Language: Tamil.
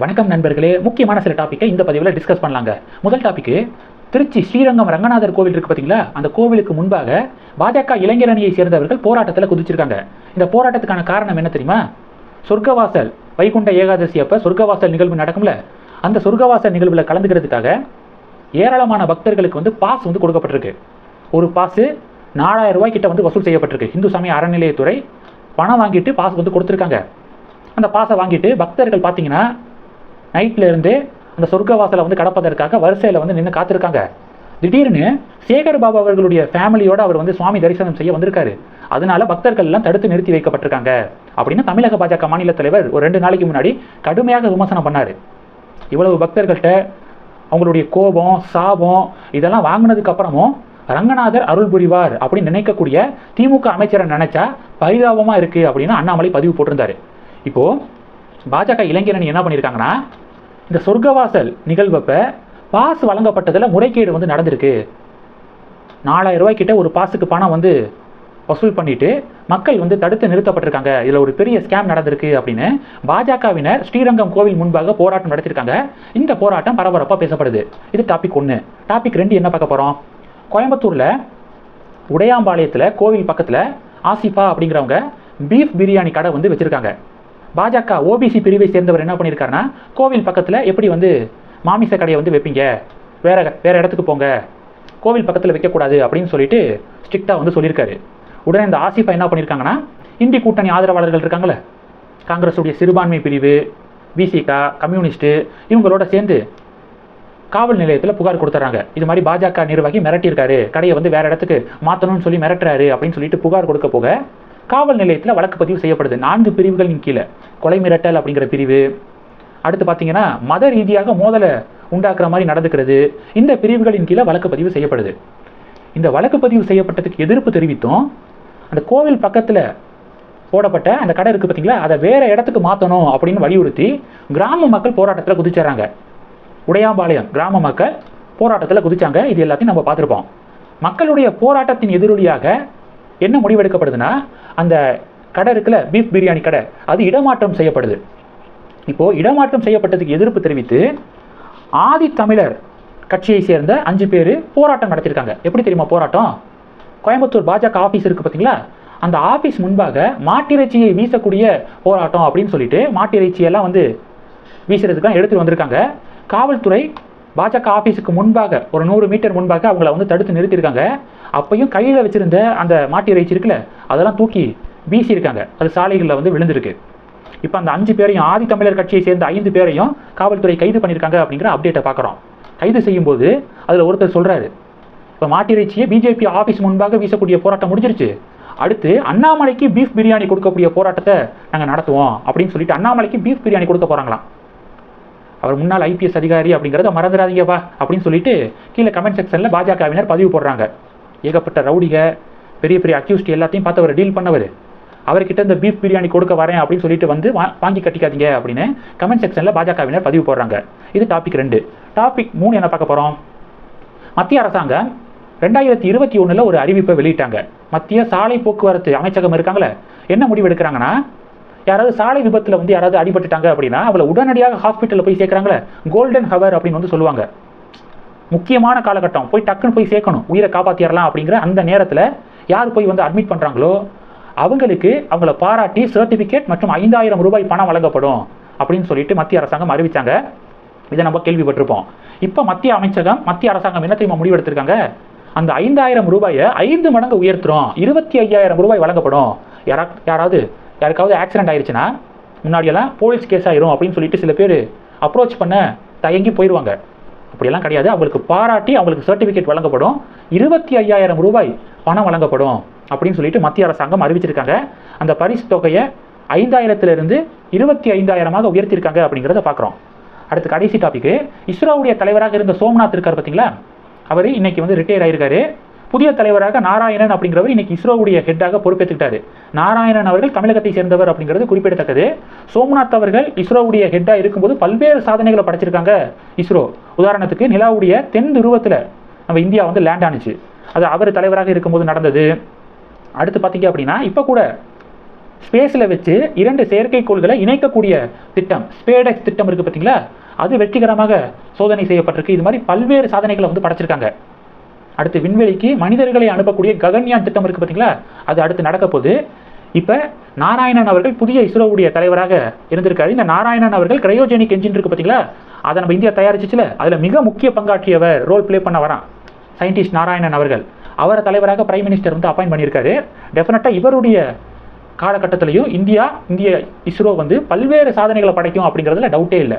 வணக்கம் நண்பர்களே. முக்கியமான சில டாப்பிக்கை இந்த பதிவில் டிஸ்கஸ் பண்ணலாங்க. முதல் டாப்பிக்கு திருச்சி ஸ்ரீரங்கம் ரங்கநாதர் கோவில் இருக்கு பார்த்தீங்களா அந்த கோவிலுக்கு முன்பாக பாஜக இளைஞரணியை சேர்ந்தவர்கள் போராட்டத்தில் குதிச்சிருக்காங்க. இந்த போராட்டத்துக்கான காரணம் என்ன தெரியுமா? சொர்க்கவாசல் வைகுண்ட ஏகாதசி அப்போ சொர்க்கவாசல் நிகழ்வு நடக்கும்ல. அந்த சொர்க்கவாசல் நிகழ்வில் கலந்துக்கிறதுக்காக ஏராளமான பக்தர்களுக்கு வந்து பாஸ் வந்து கொடுக்கப்பட்டிருக்கு. ஒரு பாஸு நாலாயிரம் ரூபாய் கிட்ட வந்து வசூல் செய்யப்பட்டிருக்கு. இந்து சமய அறநிலையத்துறை பணம் வாங்கிட்டு பாஸ் வந்து கொடுத்துருக்காங்க. அந்த பாஸை வாங்கிட்டு பக்தர்கள் பார்த்தீங்கன்னா நைட்லேருந்து அந்த அந்த சொர்க்கவாசலை வந்து கடப்பதற்காக வரிசையில் வந்து நின்று காத்திருக்காங்க. திடீர்னு சேகர் பாபு அவர்களுடைய ஃபேமிலியோடு அவர் வந்து சுவாமி தரிசனம் செய்ய வந்திருக்காரு. அதனால பக்தர்கள் எல்லாம் தடுத்து நிறுத்தி வைக்கப்பட்டிருக்காங்க. அப்படின்னு தமிழக பாஜக மாநில தலைவர் ஒரு ரெண்டு நாளைக்கு முன்னாடி கடுமையாக விமர்சனம் பண்ணார். இவ்வளவு பக்தர்கள்ட்ட அவங்களுடைய கோபம் சாபம் இதெல்லாம் வாங்கினதுக்கு அப்புறமும் ரங்கநாதர் அருள் புரிவார் அப்படின்னு நினைக்கக்கூடிய திமுக அமைச்சரை நினைச்சா பரிதாபமாக இருக்கு அப்படின்னு அண்ணாமலை பதிவு போட்டிருந்தாரு. இப்போ பாஜக இளைஞரணி என்ன பண்ணியிருக்காங்கன்னா இந்த சொர்க்கவாசல் நிகழ்வப்ப பாஸ் வழங்கப்பட்டதில் முறைகேடு வந்து நடந்திருக்கு. நாலாயிரம் ரூபாய்க்கிட்ட ஒரு பாஸுக்கு பணம் வந்து வசூல் பண்ணிட்டு மக்கள் வந்து தடுத்து நிறுத்தப்பட்டிருக்காங்க. இதில் ஒரு பெரிய ஸ்கேம் நடந்திருக்கு அப்படின்னு பாஜகவினர் ஸ்ரீரங்கம் கோவில் முன்பாக போராட்டம் நடத்திருக்காங்க இந்த போராட்டம் பரபரப்பாக பேசப்படுது. இது டாபிக் ஒன்று டாபிக் ரெண்டு என்ன பார்க்க போகிறோம் கோயம்புத்தூரில் உடையாம்பாளையத்தில் கோவில் பக்கத்தில் ஆசிஃபா அப்படிங்கிறவங்க பீஃப் பிரியாணி கடை வந்து வச்சுருக்காங்க. பாஜக ஓபிசி பிரிவை சேர்ந்தவர் என்ன பண்ணியிருக்காருன்னா கோவில் பக்கத்தில் எப்படி வந்து மாமிச கடையை வந்து வைப்பீங்க? வேற வேற இடத்துக்கு போங்க. கோவில் பக்கத்தில் வைக்கக்கூடாது அப்படின்னு சொல்லிட்டு ஸ்ட்ரிக்டாக வந்து சொல்லியிருக்காரு. உடனே இந்த ஆசிஃபா என்ன பண்ணியிருக்காங்கன்னா இந்தி கூட்டணி ஆதரவாளர்கள் இருக்காங்களே காங்கிரஸுடைய சிறுபான்மை பிரிவு பிசிகா கம்யூனிஸ்ட்டு இவங்களோட சேர்ந்து காவல் நிலையத்தில் புகார் கொடுத்துறாங்க. இது மாதிரி பாஜக நிர்வாகி மிரட்டியிருக்காரு. கடையை வந்து வேற இடத்துக்கு மாற்றணும்னு சொல்லி மிரட்டுறாரு அப்படின்னு சொல்லிட்டு புகார் கொடுக்க போக காவல் நிலையத்தில் வழக்கு பதிவு செய்யப்படுது. நான்கு பிரிவுகளின் கீழே. கொலை மிரட்டல் அப்படிங்கிற பிரிவு. அடுத்து பார்த்தீங்கன்னா மத ரீதியாக மோதலை உண்டாக்குற மாதிரி நடந்துக்கிறது. இந்த பிரிவுகளின் கீழே வழக்கு பதிவு செய்யப்படுது. இந்த வழக்கு பதிவு செய்யப்பட்டதுக்கு எதிர்ப்பு தெரிவித்தும் அந்த கோவில் பக்கத்தில் போடப்பட்ட அந்த கடை இருக்குது பார்த்தீங்களா அதை வேற இடத்துக்கு மாற்றணும் அப்படின்னு வலியுறுத்தி கிராம மக்கள் போராட்டத்தில் குதிச்சிடறாங்க உடையாம்பாளையம் கிராம மக்கள் போராட்டத்தில் குதிச்சாங்க. இது எல்லாத்தையும் நம்ம பார்த்துருப்போம். மக்களுடைய போராட்டத்தின் எதிரொலியாக என்ன முடிவெடுக்கப்படுதுன்னா அந்த கடை இருக்குல்ல பீஃப் பிரியாணி கடை அது இடமாற்றம் செய்யப்படுது. இப்போது இடமாற்றம் செய்யப்பட்டதுக்கு எதிர்ப்பு தெரிவித்து ஆதி தமிழர் கட்சியை சேர்ந்த அஞ்சு பேர் போராட்டம் நடத்தியிருக்காங்க. எப்படி தெரியுமா போராட்டம்? கோயம்புத்தூர் பாஜக ஆஃபீஸ் இருக்குது பார்த்தீங்களா அந்த ஆஃபீஸ் முன்பாக மாட்டிறைச்சியை வீசக்கூடிய போராட்டம் அப்படின்னு சொல்லிட்டு மாட்டிறைச்சியெல்லாம் வந்து வீசுறதுக்காக எடுத்துட்டு வந்திருக்காங்க. காவல்துறை பாஜக ஆஃபீஸுக்கு முன்பாக ஒரு நூறு மீட்டர் முன்பாக அவங்கள வந்து தடுத்து நிறுத்தியிருக்காங்க. அப்பையும் கையில் வச்சுருந்த அந்த மாட்டு இறைச்சி இருக்குல்ல அதெல்லாம் தூக்கி வீசியிருக்காங்க. அது சாலைகளில் வந்து விழுந்திருக்கு. இப்போ அந்த அஞ்சு பேரையும் ஆதி தமிழர் கட்சியை சேர்ந்த ஐந்து பேரையும் காவல்துறை கைது பண்ணியிருக்காங்க அப்படிங்கிற அப்டேட்டை பார்க்குறோம். கைது செய்யும்போது அதில் ஒருத்தர் சொல்கிறாரு இப்போ மாட்டிறைச்சியை பிஜேபி ஆஃபீஸ் முன்பாக வீசக்கூடிய போராட்டம் முடிஞ்சிருச்சு. அடுத்து அண்ணாமலைக்கு பீஃப் பிரியாணி கொடுக்கக்கூடிய போராட்டத்தை நாங்கள் நடத்துவோம். அப்படின்னு சொல்லிட்டு அண்ணாமலைக்கு பீஃப் பிரியாணி கொடுக்க போகிறாங்களாம் அவர் முன்னாள் ஐபிஎஸ் அதிகாரி அப்படிங்கிறத மறந்துடாதீங்கப்பா அப்படின்னு சொல்லிட்டு கீழே கமெண்ட் செக்ஷனில் பாஜகவினர் பதிவு போடுறாங்க. ஏகப்பட்ட ரவுடிக பெரிய பெரிய அக்யூஸ்ட் எல்லாத்தையும் பார்த்து அவர் டீல் பண்ணவர். அவர்கிட்ட இந்த பீஃப் பிரியாணி கொடுக்க வரேன் அப்படின்னு சொல்லிட்டு வந்து வா- வாங்கி கட்டிக்காதீங்க அப்படின்னு கமெண்ட் செக்ஷனில் பாஜகவினர் பதிவு போடுறாங்க. இது டாபிக் ரெண்டு. டாபிக் மூணு என்ன பார்க்க போகிறோம் மத்திய அரசாங்கம் ரெண்டாயிரத்தி இருபத்தி ஒன்றில் ஒரு அறிவிப்பை வெளியிட்டாங்க. மத்திய சாலை போக்குவரத்து அமைச்சகம் இருக்காங்களே என்ன முடிவு எடுக்கிறாங்கன்னா யாராவது சாலை விபத்தில் வந்து யாராவது அடிபட்டுட்டாங்க அப்படின்னா அவளை உடனடியாக ஹாஸ்பிட்டலில் போய் சேர்க்குறாங்களே. கோல்டன் ஹவர் அப்படின்னு வந்து சொல்லுவாங்க. முக்கியமான காலகட்டம். போய் டக்குன்னு போய் சேர்க்கணும். உயிரை காப்பாற்றிடலாம் அப்படிங்கிற அந்த நேரத்தில் யார் போய் வந்து அட்மிட் பண்ணுறாங்களோ அவங்களுக்கு அவங்கள பாராட்டி சர்டிஃபிகேட் மற்றும் ஐந்தாயிரம் ரூபாய் பணம் வழங்கப்படும் அப்படின்னு சொல்லிட்டு மத்திய அரசாங்கம் அறிவித்தாங்க இதை நம்ம கேள்விப்பட்டிருப்போம். இப்போ மத்திய அமைச்சகம் மத்திய அரசாங்கம் என்ன தெரியுமா முடிவெடுத்திருக்காங்க அந்த ஐந்தாயிரம் ரூபாயை ஐந்து மடங்கு உயர்த்துறோம். இருபத்தி ஐயாயிரம் ரூபாய் வழங்கப்படும். யாரா யாராவது யாருக்காவது ஆக்சிடென்ட் ஆயிடுச்சுன்னா முன்னாடியெல்லாம் போலீஸ் கேஸ் ஆயிரும் அப்படின்னு சொல்லிட்டு சில பேர் அப்ரோச் பண்ண தயங்கி போயிடுவாங்க அப்படியெல்லாம் கிடையாது. அவங்களுக்கு பாராட்டி அவங்களுக்கு சர்டிஃபிகேட் வழங்கப்படும். இருபத்தி ஐயாயிரம் ரூபாய் பணம் வழங்கப்படும் அப்படின்னு சொல்லிட்டு மத்திய அரசாங்கம் அறிவிச்சிருக்காங்க. அந்த பரிசு தொகையை ஐந்தாயிரத்திலிருந்து இருபத்தி ஐந்தாயிரமாக உயர்த்தியிருக்காங்க அப்படிங்கிறத பார்க்குறோம். அடுத்து கடைசி டாபிக் இஸ்ரோவுடைய தலைவராக இருந்த சோம்நாத் இருக்கார் பார்த்தீங்களா? அவர் இன்னைக்கு வந்து ரிட்டையர் ஆயிருக்காரு. புதிய தலைவராக நாராயணன் அப்படிங்கிறவர் இன்னைக்கு இஸ்ரோவுடைய ஹெட்டாக பொறுப்பேற்றுக்கிட்டாரு நாராயணன் அவர்கள் தமிழகத்தை சேர்ந்தவர் அப்படிங்கிறது குறிப்பிடத்தக்கது. சோம்நாத் அவர்கள் இஸ்ரோவுடைய ஹெட்டாக இருக்கும்போது பல்வேறு சாதனைகளை படைச்சிருக்காங்க இஸ்ரோ. உதாரணத்துக்கு நிலாவுடைய தென் துருவத்தில் நம்ம இந்தியா வந்து லேண்ட் ஆனுச்சு. அது அவர் தலைவராக இருக்கும்போது நடந்தது. அடுத்து பார்த்தீங்க அப்படின்னா இப்போ கூட ஸ்பேஸில் வச்சு இரண்டு செயற்கைக்கோள்களை இணைக்கக்கூடிய திட்டம் ஸ்பேடெக்ஸ் திட்டம் இருக்குது பார்த்தீங்களா அது வெற்றிகரமாக சோதனை செய்யப்பட்டிருக்கு. இது மாதிரி பல்வேறு சாதனைகளை வந்து படைச்சிருக்காங்க. அடுத்து விண்வெளிக்கு மனிதர்களை அனுப்பக்கூடிய ககன்யான் திட்டம் இருக்குது பார்த்தீங்களா அது அடுத்து நடக்க போகுது. இப்போ நாராயணன் அவர்கள் புதிய இஸ்ரோவுடைய தலைவராக இருந்திருக்காரு. இந்த நாராயணன் அவர்கள் கிரையோஜெனிக் என்ஜின் இருக்கு பார்த்தீங்களா அதை நம்ம இந்தியா தயாரிச்சிச்சுல. அதில் மிக முக்கிய பங்காற்றியவர் ரோல் ப்ளே பண்ண வரான். சயின்டிஸ்ட் நாராயணன் அவர்கள். அவரை தலைவராக பிரைம் மினிஸ்டர் வந்து அப்பாயின் பண்ணியிருக்காரு. டெஃபினட்டாக இவருடைய காலகட்டத்திலையும் இந்தியா இந்திய இஸ்ரோ வந்து பல்வேறு சாதனைகளை படைக்கும் அப்படிங்கிறதுல டவுட்டே இல்லை.